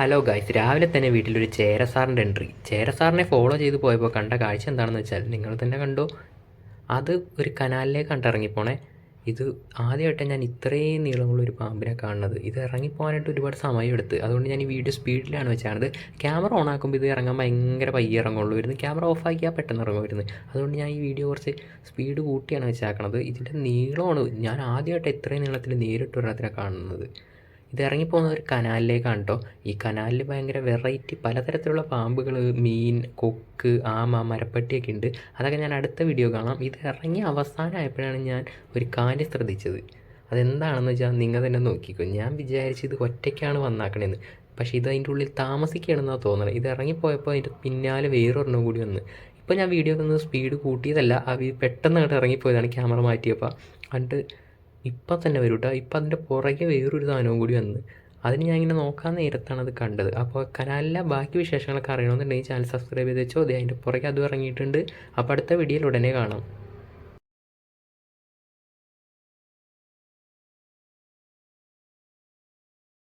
Hello guys രാവിലെ തന്നെ വീട്ടിലൊരു ചേരസാറിന്റെ എൻട്രി ചേര സാറിനെ ഫോളോ ചെയ്ത് പോയപ്പോൾ കണ്ട കാഴ്ച എന്താണെന്ന് വെച്ചാൽ നിങ്ങൾ തന്നെ കണ്ടു? അത് ഒരു കനാലിലേക്ക് കണ്ട് ഇറങ്ങിപ്പോണേ. ഇത് ആദ്യമായിട്ട് ഞാൻ ഇത്രയും നീളമുള്ള ഒരു പാമ്പിനെ കാണുന്നത്. ഇത് ഇറങ്ങിപ്പോകാനായിട്ട് ഒരുപാട് സമയം എടുത്ത് അതുകൊണ്ട് ഞാൻ ഈ വീഡിയോ സ്പീഡിലാണ് വെച്ചാണത്. ക്യാമറ ഓൺ ആക്കുമ്പോൾ ഇത് ഇറങ്ങാൻ ഭയങ്കര പയ്യ ഇറങ്ങുള്ളൂ. വരുന്നു ക്യാമറ ഓഫ് ആക്കിയാൽ പെട്ടെന്ന് ഇറങ്ങുമായിരുന്നു അതുകൊണ്ട് ഞാൻ ഈ വീഡിയോ കുറച്ച് സ്പീഡ് കൂട്ടിയാണ് വെച്ചാക്കണത്. ഇതിന്റെ നീളമാണ്. ഞാൻ ആദ്യമായിട്ട് ഇത്രയും നീളത്തിൽ നേരിട്ട് ഒരെണ്ണത്തിനെ കാണുന്നത്. ഇത് ഇറങ്ങിപ്പോകുന്ന ഒരു കനാലിലേക്കാണ് കേട്ടോ ഈ കനാലിൽ ഭയങ്കര വെറൈറ്റി പലതരത്തിലുള്ള പാമ്പുകൾ മീൻ കൊക്ക് ആമ മരപ്പട്ടിയൊക്കെ ഉണ്ട്. അതൊക്കെ ഞാൻ അടുത്ത വീഡിയോ കാണാം. ഇത് ഇറങ്ങി അവസാനമായപ്പോഴാണ് ഞാൻ ഒരു കാര്യം ശ്രദ്ധിച്ചത്. അതെന്താണെന്ന് വെച്ചാൽ നിങ്ങൾ തന്നെ നോക്കിക്കോ. ഞാൻ വിചാരിച്ചു ഇത് ഒറ്റയ്ക്കാണ് വന്നാക്കണേന്ന്. പക്ഷേ ഇത് അതിന്റെ ഉള്ളിൽ താമസിക്കുകയാണെന്നാണ് തോന്നുന്നത് ഇത് ഇറങ്ങിപ്പോയപ്പോൾ അതിന്റെ പിന്നാലെ വേറൊരെണ്ണം കൂടി വന്ന്. ഇപ്പോൾ ഞാൻ വീഡിയോ സ്പീഡ് കൂട്ടിയതല്ല. അവ പെട്ടെന്ന് അങ്ങോട്ട് ഇറങ്ങിപ്പോയതാണ്. ക്യാമറ മാറ്റിയപ്പോൾ. കണ്ട് ഇപ്പം തന്നെ വരും കേട്ടോ ഇപ്പം അതിന്റെ പുറകെ വേറൊരു സാധനവും കൂടി വന്ന് അതിന് ഞാൻ ഇങ്ങനെ നോക്കാൻ നേരത്താണ് അത് കണ്ടത്. അപ്പോൾ കനാലിലെ ബാക്കി വിശേഷങ്ങളൊക്കെ അറിയണമെന്നുണ്ടെങ്കിൽ ചാനൽ സബ്സ്ക്രൈബ് ചെയ്ത് വെച്ചോ. അതെ അതിന്റെ പുറകെ അതും ഇറങ്ങിയിട്ടുണ്ട്. അപ്പോൾ അടുത്ത വീഡിയോയിൽ ഉടനെ കാണാം.